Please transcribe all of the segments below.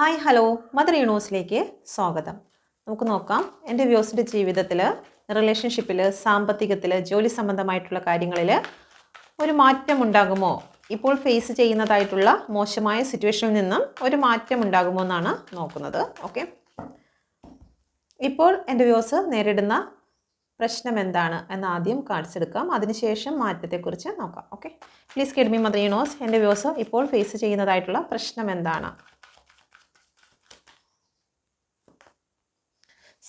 Hi hello. Mother യൂണിവേഴ്സിലേക്ക് സ്വാഗതം. നമുക്ക് നോക്കാം. എന്റെ വ്യൂസിന്റെ ജീവിതത്തിൽ റിലേഷൻഷിപ്പിൽ സാമ്പത്തികത്തിൽ ജോലി സംബന്ധമായിട്ടുള്ള കാര്യങ്ങളിൽ ഒരു മാറ്റം ഉണ്ടാകുമോ ഇപ്പോൾ ഫേസ് ചെയ്യുന്നതായിട്ടുള്ള മോശമായ സിറ്റുവേഷനിൽ നിന്നും ഒരു മാറ്റം ഉണ്ടാകുമോ എന്നാണ് നോക്കുന്നത്. ഓക്കെ. ഇപ്പോൾ എന്റെ വ്യൂസ് നേരിടുന്ന പ്രശ്നം എന്താണ് എന്ന് ആദ്യം കാണിച്ചെടുക്കാം. അതിനുശേഷം മാറ്റത്തെക്കുറിച്ച് നോക്കാം. Okay. Please guide me mother universe എന്റെ വ്യൂസ് ഇപ്പോൾ ഫേസ് ചെയ്യുന്നതായിട്ടുള്ള പ്രശ്നം എന്താണ്?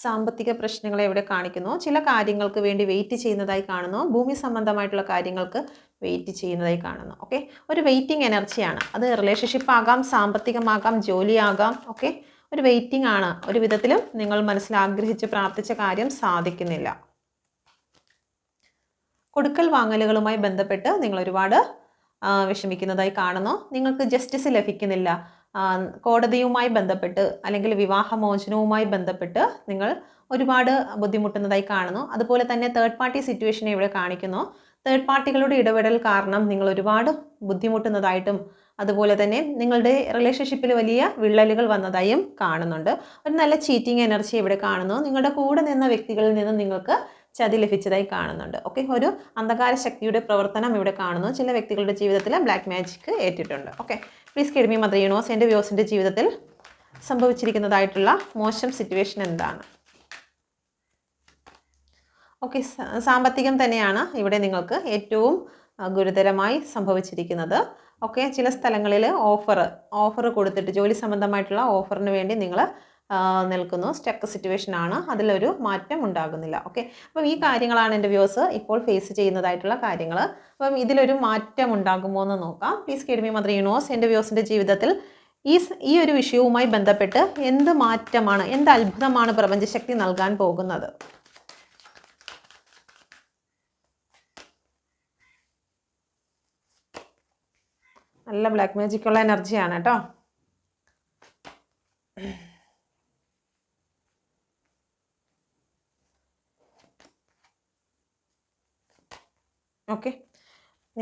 സാമ്പത്തിക പ്രശ്നങ്ങളെ ഇവിടെ കാണിക്കുന്നു. ചില കാര്യങ്ങൾക്ക് വേണ്ടി വെയിറ്റ് ചെയ്യുന്നതായി കാണുന്നു. ഭൂമി സംബന്ധമായിട്ടുള്ള കാര്യങ്ങൾക്ക് വെയിറ്റ് ചെയ്യുന്നതായി കാണുന്നു. ഓക്കെ ഒരു വെയിറ്റിംഗ് എനർജിയാണ് അത് റിലേഷൻഷിപ്പ് ആകാം സാമ്പത്തികമാകാം ജോലിയാകാം. ഓക്കെ ഒരു വെയിറ്റിംഗ് ആണ്. ഒരു വിധത്തിലും നിങ്ങൾ മനസ്സിൽ ആഗ്രഹിച്ച് പ്രാർത്ഥിച്ച കാര്യം സാധിക്കുന്നില്ല. കൊടുക്കൽ വാങ്ങലുകളുമായി ബന്ധപ്പെട്ട് നിങ്ങൾ ഒരുപാട് വിഷമിക്കുന്നതായി കാണുന്നു. നിങ്ങൾക്ക് ജസ്റ്റിസ് ലഭിക്കുന്നില്ല. കോടതിയുമായി ബന്ധപ്പെട്ട് അല്ലെങ്കിൽ വിവാഹമോചനവുമായി ബന്ധപ്പെട്ട് നിങ്ങൾ ഒരുപാട് ബുദ്ധിമുട്ടുന്നതായി കാണുന്നു. അതുപോലെ തന്നെ തേർഡ് പാർട്ടി സിറ്റുവേഷനെ ഇവിടെ കാണിക്കുന്നു. തേർഡ് പാർട്ടികളുടെ ഇടപെടൽ കാരണം നിങ്ങൾ ഒരുപാട് ബുദ്ധിമുട്ടുന്നതായിട്ടും അതുപോലെ തന്നെ നിങ്ങളുടെ റിലേഷൻഷിപ്പിൽ വലിയ വിള്ളലുകൾ വന്നതായും കാണുന്നുണ്ട്. ഒരു നല്ല ചീറ്റിംഗ് എനർജി ഇവിടെ കാണുന്നു. നിങ്ങളുടെ കൂടെ നിന്ന വ്യക്തികളിൽ നിന്ന് നിങ്ങൾക്ക് ചതി ലഭിച്ചതായി കാണുന്നുണ്ട്. ഓക്കെ ഒരു അന്ധകാര ശക്തിയുടെ പ്രവർത്തനം ഇവിടെ കാണുന്നു. ചില വ്യക്തികളുടെ ജീവിതത്തിൽ black magic ഏറ്റിട്ടുണ്ട്. Okay please guide me mother universe എന്റെ വ്യൂസിന്റെ ജീവിതത്തിൽ സംഭവിച്ചിരിക്കുന്നതായിട്ടുള്ള മോശം സിറ്റുവേഷൻ എന്താണ്? ഓക്കെ സാമ്പത്തികം തന്നെയാണ് ഇവിടെ നിങ്ങൾക്ക് ഏറ്റവും ഗുരുതരമായി സംഭവിച്ചിരിക്കുന്നത്. ഓക്കെ ചില സ്ഥലങ്ങളിൽ ഓഫർ ഓഫർ കൊടുത്തിട്ട് ജോലി സംബന്ധമായിട്ടുള്ള ഓഫറിന് വേണ്ടി നിങ്ങൾ നിൽക്കുന്നു. സ്റ്റക്ക് സിറ്റുവേഷൻ ആണ്. അതിലൊരു മാറ്റം ഉണ്ടാകുന്നില്ല. ഓക്കെ അപ്പം ഈ കാര്യങ്ങളാണ് എന്റെ വ്യൂസ് ഇപ്പോൾ ഫേസ് ചെയ്യുന്നതായിട്ടുള്ള കാര്യങ്ങൾ അപ്പം ഇതിലൊരു മാറ്റം ഉണ്ടാകുമോ എന്ന് നോക്കാം. പ്ലീസ് കിഡ്മി മദർ യൂണിവേഴ്സ് എന്റെ വ്യൂസിന്റെ ജീവിതത്തിൽ ഈ ഈ ഒരു വിഷയവുമായി ബന്ധപ്പെട്ട് എന്ത് മാറ്റമാണ് എന്ത് അത്ഭുതമാണ് പ്രപഞ്ചശക്തി നൽകാൻ പോകുന്നത്? നല്ല ബ്ലാക്ക് മാജിക്കുള്ള എനർജിയാണ് കേട്ടോ ഓക്കെ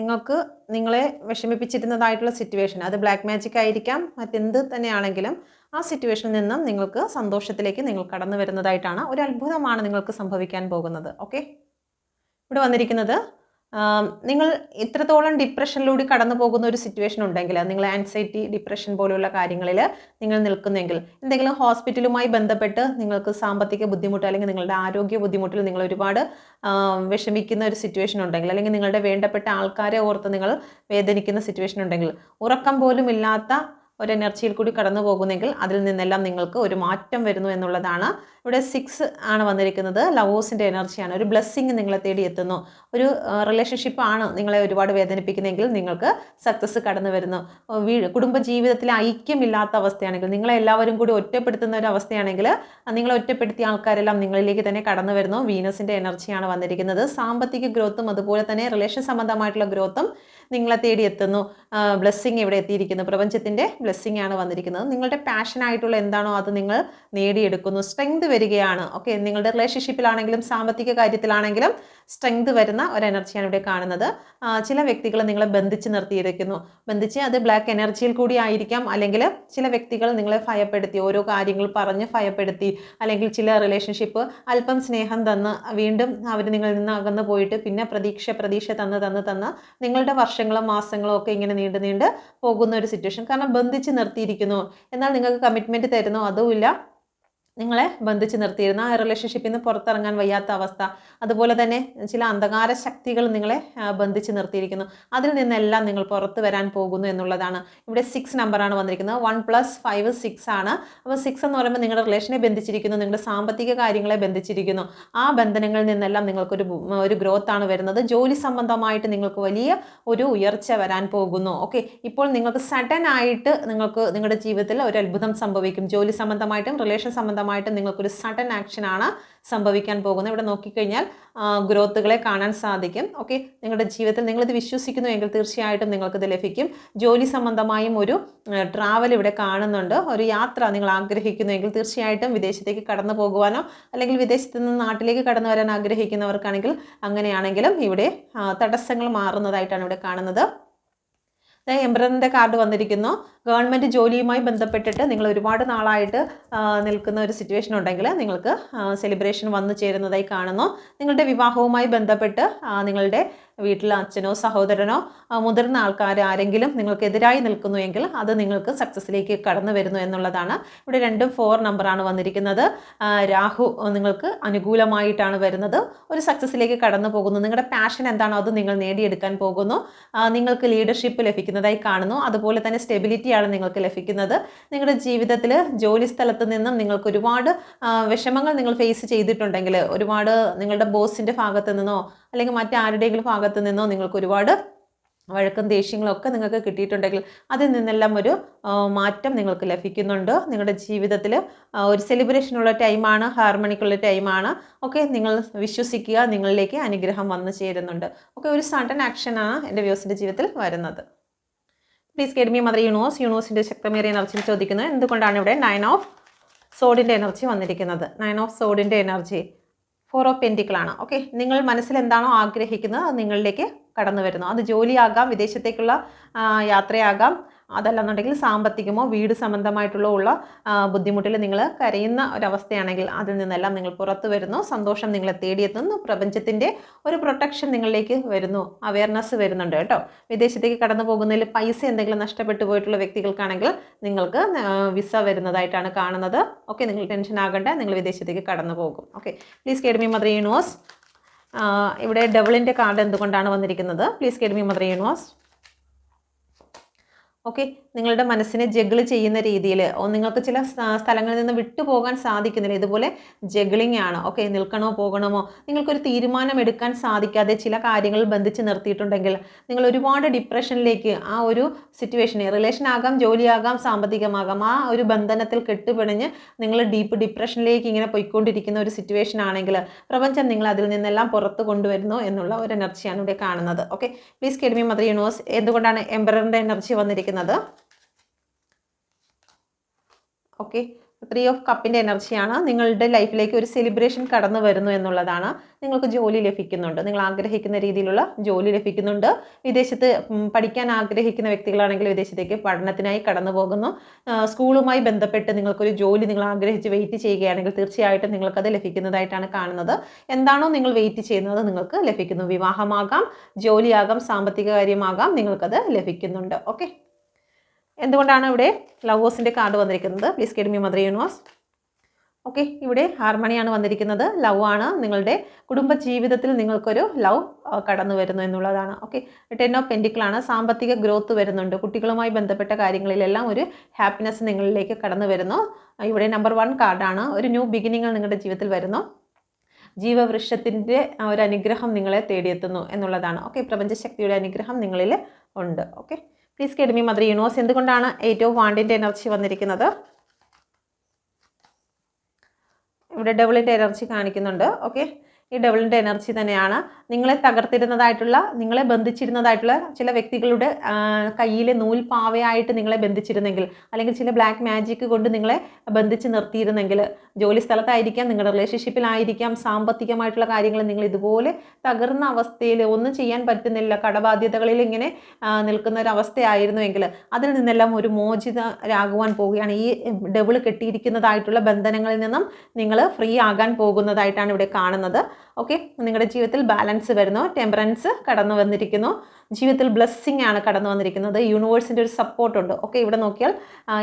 നിങ്ങൾക്ക് നിങ്ങളെ വിഷമിപ്പിച്ചിരുന്നതായിട്ടുള്ള സിറ്റുവേഷൻ അത് ബ്ലാക്ക് മാജിക് ആയിരിക്കാം മറ്റെന്ത് തന്നെയാണെങ്കിലും ആ സിറ്റുവേഷനിൽ നിന്നും നിങ്ങൾക്ക് സന്തോഷത്തിലേക്ക് നിങ്ങൾ കടന്നു വരുന്നതായിട്ടാണ് ഒരു അത്ഭുതമാണ് നിങ്ങൾക്ക് സംഭവിക്കാൻ പോകുന്നത്. ഓക്കെ ഇവിടെ വന്നിരിക്കുന്നത് നിങ്ങൾ ഇത്രത്തോളം ഡിപ്രഷനിലൂടെ കടന്നു പോകുന്ന ഒരു സിറ്റുവേഷൻ ഉണ്ടെങ്കിൽ നിങ്ങൾ ആൻസൈറ്റി ഡിപ്രഷൻ പോലുള്ള കാര്യങ്ങളിൽ നിങ്ങൾ നിൽക്കുന്നെങ്കിൽ എന്തെങ്കിലും ഹോസ്പിറ്റലുമായി ബന്ധപ്പെട്ട് നിങ്ങൾക്ക് സാമ്പത്തിക ബുദ്ധിമുട്ട് അല്ലെങ്കിൽ നിങ്ങളുടെ ആരോഗ്യ ബുദ്ധിമുട്ടിൽ നിങ്ങൾ ഒരുപാട് വിഷമിക്കുന്ന ഒരു സിറ്റുവേഷൻ ഉണ്ടെങ്കിൽ അല്ലെങ്കിൽ നിങ്ങളുടെ വേണ്ടപ്പെട്ട ആൾക്കാരെ ഓർത്ത് നിങ്ങൾ വേദനിക്കുന്ന സിറ്റുവേഷൻ ഉണ്ടെങ്കിൽ ഉറക്കം പോലും ഇല്ലാത്ത ഒരു എനർജിയിൽ കൂടി കടന്നു പോകുന്നെങ്കിൽ അതിൽ നിന്നെല്ലാം നിങ്ങൾക്ക് ഒരു മാറ്റം വരുന്നു എന്നുള്ളതാണ്. ഇവിടെ സിക്സ് ആണ് വന്നിരിക്കുന്നത്. ലവേഴ്സിന്റെ എനർജിയാണ് ഒരു ബ്ലെസ്സിങ് നിങ്ങളെ തേടി എത്തുന്നു. ഒരു റിലേഷൻഷിപ്പ് ആണ് നിങ്ങളെ ഒരുപാട് വേദനിപ്പിക്കുന്നെങ്കിൽ നിങ്ങൾക്ക് സക്സസ് കടന്നു വരുന്നു. ഏഹ് കുടുംബജീവിതത്തിലെ ഐക്യമില്ലാത്ത അവസ്ഥയാണെങ്കിൽ നിങ്ങളെ എല്ലാവരും കൂടി ഒറ്റപ്പെടുത്തുന്ന ഒരു അവസ്ഥയാണെങ്കിൽ നിങ്ങളെ ഒറ്റപ്പെടുത്തിയ ആൾക്കാരെല്ലാം നിങ്ങളിലേക്ക് തന്നെ കടന്നു വരുന്നു. വീനസിന്റെ എനർജിയാണ് വന്നിരിക്കുന്നത്. സാമ്പത്തിക ഗ്രോത്തും അതുപോലെ തന്നെ റിലേഷൻ സംബന്ധമായിട്ടുള്ള ഗ്രോത്തും നിങ്ങളെ തേടി എത്തുന്നു. ബ്ലെസ്സിങ് ഇവിടെ എത്തിയിരിക്കുന്നു. പ്രപഞ്ചത്തിന്റെ ബ്ലെസ്സിങ് ആണ് വന്നിരിക്കുന്നത്. നിങ്ങളുടെ പാഷനായിട്ടുള്ള എന്താണോ അത് നിങ്ങൾ നേടിയെടുക്കുന്നു. സ്ട്രെങ്ത് വരികയാണ്. ഓക്കെ നിങ്ങളുടെ റിലേഷൻഷിപ്പിലാണെങ്കിലും സാമ്പത്തിക കാര്യത്തിലാണെങ്കിലും സ്ട്രെങ്ത് വരുന്ന ഒരു എനർജിയാണ് ഇവിടെ കാണുന്നത് ചില വ്യക്തികൾ നിങ്ങളെ ബന്ധിച്ച് നിർത്തിയിരിക്കുന്നു. ബന്ധിച്ച് അത് ബ്ലാക്ക് എനർജിയിൽ കൂടി ആയിരിക്കാം. അല്ലെങ്കിൽ ചില വ്യക്തികൾ നിങ്ങളെ ഭയപ്പെടുത്തി ഓരോ കാര്യങ്ങൾ പറഞ്ഞ് ഭയപ്പെടുത്തി അല്ലെങ്കിൽ ചില റിലേഷൻഷിപ്പ് അല്പം സ്നേഹം തന്ന് വീണ്ടും അവർ നിങ്ങളിൽ നിന്ന് അകന്നു പോയിട്ട് പിന്നെ പ്രതീക്ഷ പ്രതീക്ഷ തന്ന് തന്ന് തന്ന് നിങ്ങളുടെ വർഷങ്ങളും മാസങ്ങളും ഒക്കെ ഇങ്ങനെ നീണ്ടു നീണ്ട് പോകുന്ന ഒരു സിറ്റുവേഷൻ കാരണം ബന്ധിച്ച് നിർത്തിയിരിക്കുന്നു. എന്നാൽ നിങ്ങൾക്ക് കമ്മിറ്റ്മെന്റ് തരുന്നു? അതുമില്ല. നിങ്ങളെ ബന്ധിച്ച് നിർത്തിയിരുന്ന. ആ റിലേഷൻഷിപ്പിൽ നിന്ന് പുറത്തിറങ്ങാൻ വയ്യാത്ത അവസ്ഥ. അതുപോലെ തന്നെ ചില അന്ധകാര ശക്തികൾ നിങ്ങളെ ബന്ധിച്ച് നിർത്തിയിരിക്കുന്നു. അതിൽ നിന്നെല്ലാം നിങ്ങൾ പുറത്ത് വരാൻ പോകുന്നു എന്നുള്ളതാണ്. ഇവിടെ സിക്സ് നമ്പറാണ് വന്നിരിക്കുന്നത്. വൺ പ്ലസ് ഫൈവ് സിക്സ് ആണ്. അപ്പോൾ സിക്സ് എന്ന് പറയുമ്പോൾ നിങ്ങളുടെ റിലേഷനെ ബന്ധിച്ചിരിക്കുന്നു. നിങ്ങളുടെ സാമ്പത്തിക കാര്യങ്ങളെ ബന്ധിച്ചിരിക്കുന്നു. ആ ബന്ധനങ്ങളിൽ നിന്നെല്ലാം നിങ്ങൾക്കൊരു ഒരു ഗ്രോത്ത് ആണ് വരുന്നത്. ജോലി സംബന്ധമായിട്ട് നിങ്ങൾക്ക് വലിയ ഒരു ഉയർച്ച വരാൻ പോകുന്നു. ഓക്കെ ഇപ്പോൾ നിങ്ങൾക്ക് സഡൻ ആയിട്ട് നിങ്ങൾക്ക് നിങ്ങളുടെ ജീവിതത്തിൽ ഒരു അത്ഭുതം സംഭവിക്കും. ജോലി സംബന്ധമായിട്ടും റിലേഷൻ സംബന്ധമായിട്ടും നിങ്ങൾക്കൊരു സഡൻ ആക്ഷൻ ആണ് സംഭവിക്കാൻ പോകുന്നത്. ഇവിടെ നോക്കിക്കഴിഞ്ഞാൽ ഗ്രോത്തുകളെ കാണാൻ സാധിക്കും. ഓക്കെ? നിങ്ങളുടെ ജീവിതത്തിൽ നിങ്ങളിത് വിശ്വസിക്കുന്നു എങ്കിൽ തീർച്ചയായിട്ടും നിങ്ങൾക്കിത് ലഭിക്കും. ജോലി സംബന്ധമായും ഒരു ട്രാവൽ ഇവിടെ കാണുന്നുണ്ട്. ഒരു യാത്ര നിങ്ങൾ ആഗ്രഹിക്കുന്നുവെങ്കിൽ തീർച്ചയായിട്ടും വിദേശത്തേക്ക് കടന്നു പോകുവാനോ അല്ലെങ്കിൽ വിദേശത്ത് നിന്ന് നാട്ടിലേക്ക് കടന്നു വരാൻ ആഗ്രഹിക്കുന്നവർക്കാണെങ്കിൽ അങ്ങനെയാണെങ്കിലും ഇവിടെ തടസ്സങ്ങൾ മാറുന്നതായിട്ടാണ് ഇവിടെ കാണുന്നത്. എംബ്രറിന്റെ കാർഡ് വന്നിരിക്കുന്നു. ഗവൺമെന്റ് ജോലിയുമായി ബന്ധപ്പെട്ടിട്ട് നിങ്ങൾ ഒരുപാട് നാളായിട്ട് നിൽക്കുന്ന ഒരു സിറ്റുവേഷൻ ഉണ്ടെങ്കിൽ നിങ്ങൾക്ക് സെലിബ്രേഷൻ വന്നു ചേരുന്നതായി കാണുന്നു. നിങ്ങളുടെ വിവാഹവുമായി ബന്ധപ്പെട്ട് നിങ്ങളുടെ വീട്ടിലെ അച്ഛനോ സഹോദരനോ മുതിർന്ന ആൾക്കാർ ആരെങ്കിലും നിങ്ങൾക്കെതിരായി നിൽക്കുന്നു എങ്കിൽ അത് നിങ്ങൾക്ക് സക്സസ്സിലേക്ക് കടന്നു വരുന്നു എന്നുള്ളതാണ്. ഇവിടെ രണ്ടും ഫോർ നമ്പറാണ് വന്നിരിക്കുന്നത്. രാഹു നിങ്ങൾക്ക് അനുകൂലമായിട്ടാണ് വരുന്നത്. ഒരു സക്സസ്സിലേക്ക് കടന്നു പോകുന്നു. നിങ്ങളുടെ പാഷൻ എന്താണോ അത് നിങ്ങൾ നേടിയെടുക്കാൻ പോകുന്നു. നിങ്ങൾക്ക് ലീഡർഷിപ്പ് ലഭിക്കുന്നതായി കാണുന്നു. അതുപോലെ തന്നെ സ്റ്റെബിലിറ്റിയാണ് നിങ്ങൾക്ക് ലഭിക്കുന്നത്. നിങ്ങളുടെ ജീവിതത്തിൽ ജോലി സ്ഥലത്ത് നിന്നും നിങ്ങൾക്ക് ഒരുപാട് വിഷമങ്ങൾ നിങ്ങൾ ഫേസ് ചെയ്തിട്ടുണ്ടെങ്കിൽ ഒരുപാട് നിങ്ങളുടെ ബോസിന്റെ ഭാഗത്ത് നിന്നോ അല്ലെങ്കിൽ മറ്റാരുടെയെങ്കിലും ഭാഗത്ത് നിന്നോ നിങ്ങൾക്ക് ഒരുപാട് വഴക്കും ദേഷ്യങ്ങളൊക്കെ നിങ്ങൾക്ക് കിട്ടിയിട്ടുണ്ടെങ്കിൽ അതിൽ നിന്നെല്ലാം ഒരു മാറ്റം നിങ്ങൾക്ക് ലഭിക്കുന്നുണ്ട്. നിങ്ങളുടെ ജീവിതത്തിൽ ഒരു സെലിബ്രേഷനുള്ള ടൈമാണ് ഹാർമണിക്കുള്ള ടൈമാണ് ഓക്കെ നിങ്ങൾ വിശ്വസിക്കുക നിങ്ങളിലേക്ക് അനുഗ്രഹം വന്നു ചേരുന്നുണ്ട്. ഓക്കെ ഒരു സഡൻ ആക്ഷനാണ് എന്റെ വ്യൂസിന്റെ ജീവിതത്തിൽ വരുന്നത്. പ്ലീസ് കേഡ്മി മദർ യൂണിവേഴ്സ് യൂണിവേഴ്സിന്റെ ശക്തമേറിയ എനർജി ചോദിക്കുന്നത് എന്തുകൊണ്ടാണ് ഇവിടെ നയൻ ഓഫ് സോഡിന്റെ എനർജി വന്നിരിക്കുന്നത്? നയൻ ഓഫ് സോഡിന്റെ എനർജി ഫോർ ഓഫ് പെന്റിക്കിളാണ് ഓക്കെ നിങ്ങൾ മനസ്സിൽ എന്താണോ ആഗ്രഹിക്കുന്നത് അത് നിങ്ങളിലേക്ക് കടന്നു വരുന്നു അത് ജോലിയാകാം വിദേശത്തേക്കുള്ള യാത്രയാകാം. അതല്ലെന്നുണ്ടെങ്കിൽ സാമ്പത്തികമോ വീട് സംബന്ധമായിട്ടുള്ള ഉള്ള ബുദ്ധിമുട്ടിൽ നിങ്ങൾ കരയുന്ന ഒരവസ്ഥയാണെങ്കിൽ അതിൽ നിന്നെല്ലാം നിങ്ങൾ പുറത്തു വരുന്നു. സന്തോഷം നിങ്ങളെ തേടിയെത്തുന്നു. പ്രപഞ്ചത്തിന്റെ ഒരു പ്രൊട്ടക്ഷൻ നിങ്ങളിലേക്ക് വരുന്നു. അവയർനെസ് വരുന്നുണ്ട് കേട്ടോ. വിദേശത്തേക്ക് കടന്നു പോകുന്നതിൽ പൈസ എന്തെങ്കിലും നഷ്ടപ്പെട്ടു പോയിട്ടുള്ള വ്യക്തികൾക്കാണെങ്കിൽ നിങ്ങൾക്ക് വിസ വരുന്നതായിട്ടാണ് കാണുന്നത്. ഓക്കെ നിങ്ങൾ ടെൻഷൻ ആകണ്ട. നിങ്ങൾ വിദേശത്തേക്ക് കടന്നു പോകും. Okay please guide me mother universe ഇവിടെ ഡബിളിന്റെ കാർഡ് എന്തുകൊണ്ടാണ് വന്നിരിക്കുന്നത്? Please guide me mother universe okay? നിങ്ങളുടെ മനസ്സിനെ ജഗിൾ ചെയ്യുന്ന രീതിയിൽ നിങ്ങൾക്ക് ചില സ്ഥലങ്ങളിൽ നിന്ന് വിട്ടുപോകാൻ സാധിക്കുന്നില്ല. ഇതുപോലെ ജഗിളിംഗ് ആണ് ഓക്കെ നിൽക്കണോ പോകണമോ? നിങ്ങൾക്കൊരു തീരുമാനം എടുക്കാൻ സാധിക്കാതെ ചില കാര്യങ്ങൾ ബന്ധിച്ച് നിർത്തിയിട്ടുണ്ടെങ്കിൽ നിങ്ങൾ ഒരുപാട് ഡിപ്രഷനിലേക്ക് ആ ഒരു സിറ്റുവേഷനെ റിലേഷൻ ആകാം ജോലിയാകാം സാമ്പത്തികമാകാം ആ ഒരു ബന്ധനത്തിൽ കെട്ടുപിണഞ്ഞ് നിങ്ങൾ ഡീപ്പ് ഡിപ്രഷനിലേക്ക് ഇങ്ങനെ പോയിക്കൊണ്ടിരിക്കുന്ന ഒരു സിറ്റുവേഷൻ ആണെങ്കിൽ പ്രപഞ്ചം നിങ്ങൾ അതിൽ നിന്നെല്ലാം പുറത്ത് കൊണ്ടുവരുന്നു എന്നുള്ള ഒരു എനർജിയാണ് ഇവിടെ കാണുന്നത്. Okay? Please guide me mother universe എന്തുകൊണ്ടാണ് എംബറിന്റെ എനർജി വന്നിരിക്കുന്നത്? ഓക്കെ ത്രീ ഓഫ് കപ്പിന്റെ എനർജിയാണ്. നിങ്ങളുടെ ലൈഫിലേക്ക് ഒരു സെലിബ്രേഷൻ കടന്നു വരുന്നു എന്നുള്ളതാണ് നിങ്ങൾക്ക് ജോലി ലഭിക്കുന്നുണ്ട്. നിങ്ങൾ ആഗ്രഹിക്കുന്ന രീതിയിലുള്ള ജോലി ലഭിക്കുന്നുണ്ട്. വിദേശത്ത് പഠിക്കാൻ ആഗ്രഹിക്കുന്ന വ്യക്തികളാണെങ്കിൽ വിദേശത്തേക്ക് പഠനത്തിനായി കടന്നു പോകുന്നു. സ്കൂളുമായി ബന്ധപ്പെട്ട് നിങ്ങൾക്കൊരു ജോലി നിങ്ങൾ ആഗ്രഹിച്ച് വെയിറ്റ് ചെയ്യുകയാണെങ്കിൽ തീർച്ചയായിട്ടും നിങ്ങൾക്കത് ലഭിക്കുന്നതായിട്ടാണ് കാണുന്നത്. എന്താണോ നിങ്ങൾ വെയിറ്റ് ചെയ്യുന്നത് നിങ്ങൾക്ക് ലഭിക്കുന്നു. വിവാഹമാകാം ജോലിയാകാം സാമ്പത്തിക കാര്യമാകാം നിങ്ങൾക്കത് ലഭിക്കുന്നുണ്ട്. ഓക്കെ എന്തുകൊണ്ടാണ് ഇവിടെ ലവേഴ്സിന്റെ കാർഡ് വന്നിരിക്കുന്നത്? Please guide me mother universe okay ഇവിടെ ഹാർമണിയാണ് വന്നിരിക്കുന്നത്. ലവ് ആണ്. നിങ്ങളുടെ കുടുംബ ജീവിതത്തിൽ നിങ്ങൾക്കൊരു ലവ് കടന്നു വരുന്നു എന്നുള്ളതാണ്. ഓക്കെ ടെൻ ഓഫ് പെൻഡിക്കിളാണ് സാമ്പത്തിക ഗ്രോത്ത് വരുന്നുണ്ട്. കുട്ടികളുമായി ബന്ധപ്പെട്ട കാര്യങ്ങളിലെല്ലാം ഒരു ഹാപ്പിനെസ് നിങ്ങളിലേക്ക് കടന്നു വരുന്നു. ഇവിടെ നമ്പർ വൺ കാർഡാണ് ഒരു ന്യൂ ബിഗിനിങ്ങൾ നിങ്ങളുടെ ജീവിതത്തിൽ വരുന്നു. ജീവവൃക്ഷത്തിന്റെ ഒരു അനുഗ്രഹം നിങ്ങളെ തേടിയെത്തുന്നു എന്നുള്ളതാണ്. ഓക്കെ പ്രപഞ്ചശക്തിയുടെ അനുഗ്രഹം നിങ്ങളിൽ ഉണ്ട്. Okay please guide me mother universe എന്തുകൊണ്ടാണ് ഏറ്റവും വാണ്ടിന്റെ എനർജി വന്നിരിക്കുന്നത്? ഇവിടെ ഡബിളിന്റെ എനർജി കാണിക്കുന്നുണ്ട്. ഓക്കെ ഈ ഡബിളിന്റെ എനർജി തന്നെയാണ്. നിങ്ങളെ തകർത്തിരുന്നതായിട്ടുള്ള നിങ്ങളെ ബന്ധിച്ചിരുന്നതായിട്ടുള്ള ചില വ്യക്തികളുടെ കയ്യിലെ നൂൽപാവയായിട്ട് നിങ്ങളെ ബന്ധിച്ചിരുന്നെങ്കിൽ അല്ലെങ്കിൽ ചില ബ്ലാക്ക് മാജിക് കൊണ്ട് നിങ്ങളെ ബന്ധിച്ച് നിർത്തിയിരുന്നെങ്കിൽ ജോലി സ്ഥലത്തായിരിക്കാം നിങ്ങളുടെ റിലേഷൻഷിപ്പിലായിരിക്കാം സാമ്പത്തികമായിട്ടുള്ള കാര്യങ്ങൾ നിങ്ങൾ ഇതുപോലെ തകർന്ന അവസ്ഥയിൽ ഒന്നും ചെയ്യാൻ പറ്റുന്നില്ല കടബാധ്യതകളിൽ ഇങ്ങനെ നിൽക്കുന്ന ഒരു അവസ്ഥയായിരുന്നുവെങ്കിൽ അതിൽ നിന്നെല്ലാം ഒരു മോചിതരാകുവാൻ പോവുകയാണ്. ഈ ഡബിൾ കെട്ടിയിരിക്കുന്നതായിട്ടുള്ള ബന്ധനങ്ങളിൽ നിന്നും നിങ്ങൾ ഫ്രീ ആകാൻ പോകുന്നതായിട്ടാണ് ഇവിടെ കാണുന്നത്. ഓക്കെ നിങ്ങളുടെ ജീവിതത്തിൽ ബാലൻസ് വരുന്നു. ടെമ്പറൻസ് കടന്നു വന്നിരിക്കുന്നു. ജീവിതത്തിൽ ബ്ലെസ്സിങ് ആണ് കടന്നു വന്നിരിക്കുന്നത്. യൂണിവേഴ്സിന്റെ ഒരു സപ്പോർട്ടുണ്ട് ഓക്കെ ഇവിടെ നോക്കിയാൽ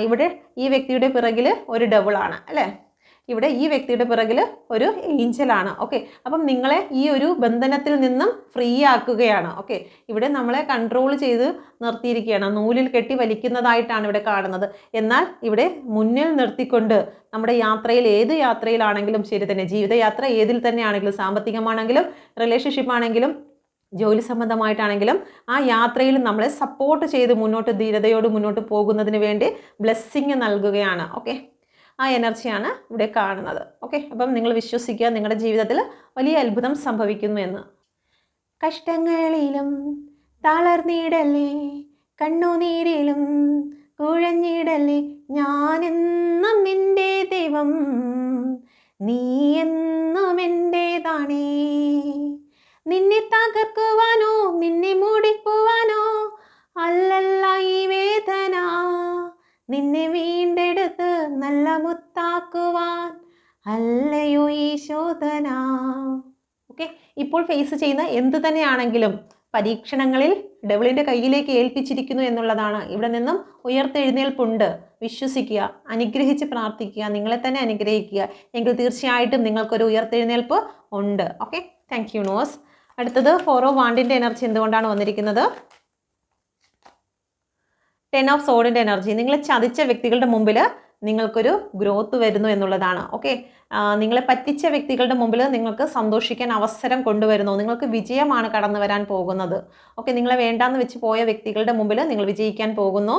ഇവിടെ ഈ വ്യക്തിയുടെ പിറകിൽ ഒരു ഡബിൾ ആണ്. അല്ലേ? ഇവിടെ ഈ വ്യക്തിയുടെ പിറകിൽ ഒരു ഏഞ്ചലാണ് ഓക്കെ അപ്പം നിങ്ങളെ ഈ ഒരു ബന്ധനത്തിൽ നിന്നും ഫ്രീ ആക്കുകയാണ് ഓക്കെ ഇവിടെ നമ്മളെ കൺട്രോൾ ചെയ്ത് നിർത്തിയിരിക്കുകയാണ് നൂലിൽ കെട്ടി വലിക്കുന്നതായിട്ടാണ് ഇവിടെ കാണുന്നത്. എന്നാൽ ഇവിടെ മുന്നിൽ നിർത്തിക്കൊണ്ട് നമ്മുടെ യാത്രയിൽ ഏത് യാത്രയിലാണെങ്കിലും ശരി തന്നെ ജീവിതയാത്ര ഏതിൽ തന്നെയാണെങ്കിലും സാമ്പത്തികമാണെങ്കിലും റിലേഷൻഷിപ്പ് ആണെങ്കിലും ജോലി സംബന്ധമായിട്ടാണെങ്കിലും ആ യാത്രയിൽ നമ്മളെ സപ്പോർട്ട് ചെയ്ത് മുന്നോട്ട് ധീരതയോട് മുന്നോട്ട് പോകുന്നതിന് വേണ്ടി ബ്ലെസ്സിങ് നൽകുകയാണ് ഓക്കെ ആ എനർജിയാണ് ഇവിടെ കാണുന്നത്. ഓക്കെ അപ്പം നിങ്ങൾ വിശ്വസിക്കുക നിങ്ങളുടെ ജീവിതത്തിൽ വലിയ അത്ഭുതം സംഭവിക്കുന്നു എന്ന്. കഷ്ടങ്ങളിലും തളർന്നിടല്ലേ കണ്ണുനീരിലും കുഴഞ്ഞിടല്ലേ ഞാനെന്നും എന്റെ ദൈവം നീ എന്നും എന്റേതാണേ നിന്നെ തകർക്കുവാനോ നിന്നെ മൂടിക്കുവാനോ അല്ലല്ല ഈ വേദന. നിന്നെ വീണ്ടെടുത്ത് നല്ല മുത്താക്കുവാൻ. അല്ലയോ ഈശോധന ഓക്കെ ഇപ്പോൾ ഫേസ് ചെയ്യുന്ന എന്ത് തന്നെയാണെങ്കിലും പരീക്ഷണങ്ങളിൽ ഡെവിളിന്റെ കയ്യിലേക്ക് ഏൽപ്പിച്ചിരിക്കുന്നു എന്നുള്ളതാണ്. ഇവിടെ നിന്നും ഉയർത്തെഴുന്നേൽപ്പുണ്ട്. വിശ്വസിക്കുക അനുഗ്രഹിച്ച് പ്രാർത്ഥിക്കുക നിങ്ങളെ തന്നെ അനുഗ്രഹിക്കുക. എങ്കിൽ തീർച്ചയായിട്ടും നിങ്ങൾക്കൊരു ഉയർത്തെഴുന്നേൽപ്പ് ഉണ്ട്. ഓക്കെ താങ്ക് യു നോസ് അടുത്തത് ഫോറോ വാണ്ടിന്റെ എനർജി എന്തുകൊണ്ടാണ് വന്നിരിക്കുന്നത്? ടെൻ ഓഫ് സോഡിന്റെ എനർജി നിങ്ങളെ ചതിച്ച വ്യക്തികളുടെ മുമ്പിൽ നിങ്ങൾക്കൊരു ഗ്രോത്ത് വരുന്നു എന്നുള്ളതാണ്. ഓക്കെ നിങ്ങളെ പറ്റിച്ച വ്യക്തികളുടെ മുമ്പിൽ നിങ്ങൾക്ക് സന്തോഷിക്കാൻ അവസരം കൊണ്ടുവരുന്നു. നിങ്ങൾക്ക് വിജയമാണ് കടന്നു വരാൻ പോകുന്നത്. ഓക്കെ നിങ്ങളെ വേണ്ടാന്ന് വെച്ച് പോയ വ്യക്തികളുടെ മുമ്പിൽ നിങ്ങൾ വിജയിക്കാൻ പോകുന്നു.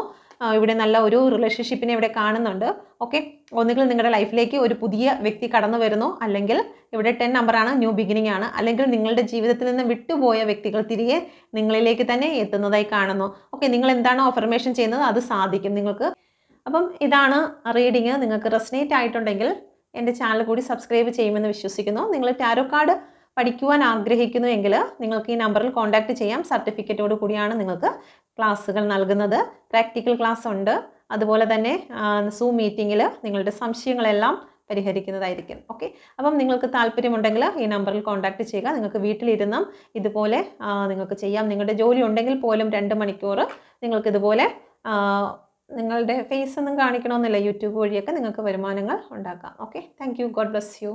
ഇവിടെ നല്ല ഒരു റിലേഷൻഷിപ്പിനെ ഇവിടെ കാണുന്നുണ്ട്. ഓക്കെ ഒന്നുകിൽ നിങ്ങളുടെ ലൈഫിലേക്ക് ഒരു പുതിയ വ്യക്തി കടന്നു വരുന്നു. അല്ലെങ്കിൽ ഇവിടെ ടെൻ നമ്പറാണ് ന്യൂ ബിഗിനിങ് ആണ്. അല്ലെങ്കിൽ നിങ്ങളുടെ ജീവിതത്തിൽ നിന്ന് വിട്ടുപോയ വ്യക്തികൾ തിരികെ നിങ്ങളിലേക്ക് തന്നെ എത്തുന്നതായി കാണുന്നു. ഓക്കെ നിങ്ങൾ എന്താണോ അഫർമേഷൻ ചെയ്യുന്നത്? അത് സാധിക്കും നിങ്ങൾക്ക്. അപ്പം ഇതാണ് റീഡിങ് നിങ്ങൾക്ക് റെസനേറ്റ് ആയിട്ടുണ്ടെങ്കിൽ എന്റെ ചാനൽ കൂടി സബ്സ്ക്രൈബ് ചെയ്യുമെന്ന് വിശ്വസിക്കുന്നു. നിങ്ങൾ ടാരോ കാർഡ് പഠിക്കുവാൻ ആഗ്രഹിക്കുന്നു എങ്കിൽ നിങ്ങൾക്ക് ഈ നമ്പറിൽ കോൺടാക്ട് ചെയ്യാം. സർട്ടിഫിക്കറ്റോട് കൂടിയാണ് നിങ്ങൾക്ക് ക്ലാസ്സുകൾ നൽകുന്നത്. പ്രാക്ടിക്കൽ ക്ലാസ് ഉണ്ട്. അതുപോലെ തന്നെ സൂം മീറ്റിങ്ങിൽ നിങ്ങളുടെ സംശയങ്ങളെല്ലാം പരിഹരിക്കുന്നതായിരിക്കും. ഓക്കെ അപ്പം നിങ്ങൾക്ക് താല്പര്യമുണ്ടെങ്കിൽ ഈ നമ്പറിൽ കോൺടാക്ട് ചെയ്യുക. നിങ്ങൾക്ക് വീട്ടിലിരുന്നും ഇതുപോലെ നിങ്ങൾക്ക് ചെയ്യാം. നിങ്ങളുടെ ജോലി ഉണ്ടെങ്കിൽ പോലും രണ്ട് മണിക്കൂർ നിങ്ങൾക്ക് ഇതുപോലെ നിങ്ങളുടെ ഫേസ് ഒന്നും കാണിക്കണമെന്നില്ല. യൂട്യൂബ് വഴിയൊക്കെ നിങ്ങൾക്ക് വരുമാനങ്ങൾ ഉണ്ടാക്കാം. Okay thank you God bless you